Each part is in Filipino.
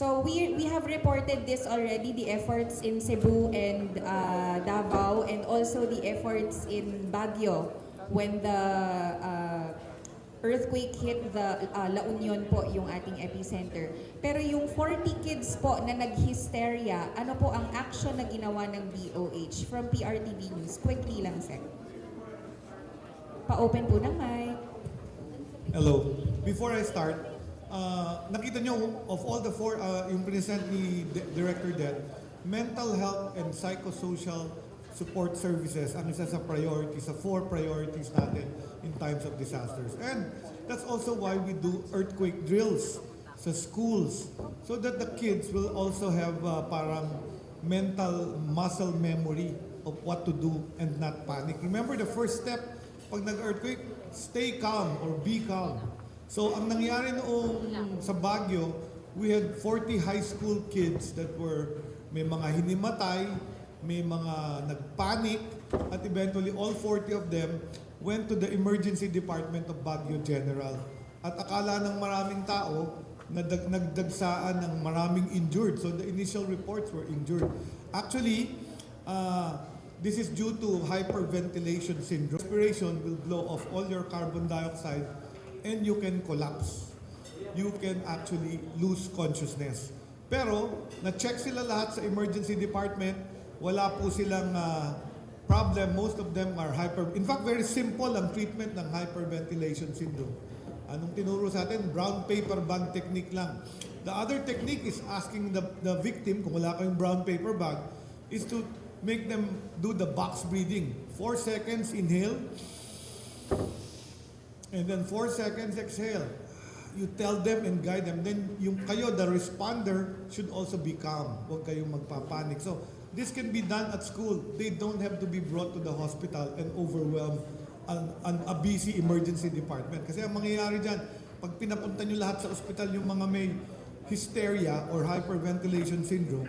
So we we have reported this already, the efforts in Cebu and uh, Davao, and also the efforts in Baguio when the uh, earthquake hit the uh, La Union po yung ating epicenter. Pero yung 40 kids po na nag-hysteria, ano po ang action na ginawa ng DOH from PRTV News? Quickly lang, Sec. Pa-open po ng mic. Hello. Before I start, uh, nakita nyo of all the four, uh, yung present ni D- Director Det, mental health and psychosocial support services ang isa sa priorities, sa four priorities natin in times of disasters. And that's also why we do earthquake drills sa schools so that the kids will also have uh, parang mental muscle memory of what to do and not panic. Remember the first step pag nag-earthquake, stay calm or be calm. So ang nangyari noong sa Baguio, we had 40 high school kids that were may mga hinimatay, may mga nagpanic, at eventually all 40 of them went to the emergency department of Baguio General. At akala ng maraming tao, nadag, nagdagsaan ng maraming injured. So the initial reports were injured. Actually, uh, this is due to hyperventilation syndrome. Respiration will blow off all your carbon dioxide and you can collapse. You can actually lose consciousness. Pero, na-check sila lahat sa emergency department, wala po silang ah, problem. Most of them are hyper... In fact, very simple ang treatment ng hyperventilation syndrome. Anong tinuro sa atin? Brown paper bag technique lang. The other technique is asking the, the victim, kung wala kayong brown paper bag, is to make them do the box breathing. Four seconds inhale, and then four seconds exhale. You tell them and guide them. Then yung kayo, the responder, should also be calm. Huwag kayong magpapanik. So, this can be done at school. They don't have to be brought to the hospital and overwhelm an, an, a busy emergency department. Kasi ang mangyayari dyan, pag pinapunta nyo lahat sa ospital yung mga may hysteria or hyperventilation syndrome,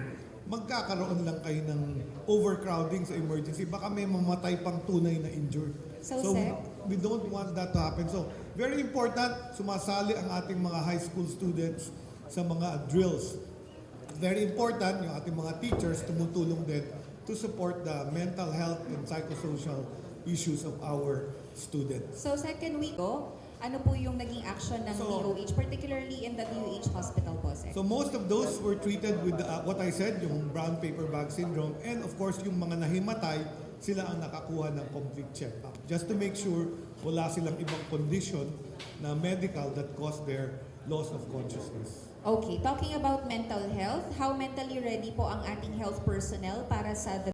magkakaroon lang kayo ng overcrowding sa emergency. Baka may mamatay pang tunay na injured. So, Sec? We don't want that to happen. So, very important, sumasali ang ating mga high school students sa mga drills. Very important, yung ating mga teachers tumutulong din to support the mental health and psychosocial issues of our students. So second week ko, ano po yung naging action ng So- DOH, particularly in the DOH hospital po, Sec? So most of those were treated with uh, what I said, yung brown paper bag syndrome, and of course yung mga nahimatay, sila ang nakakuha ng complete check-up. Just to make sure wala silang ibang condition na medical that caused their loss of consciousness. Okay, talking about mental health, how mentally ready po ang ating health personnel para sa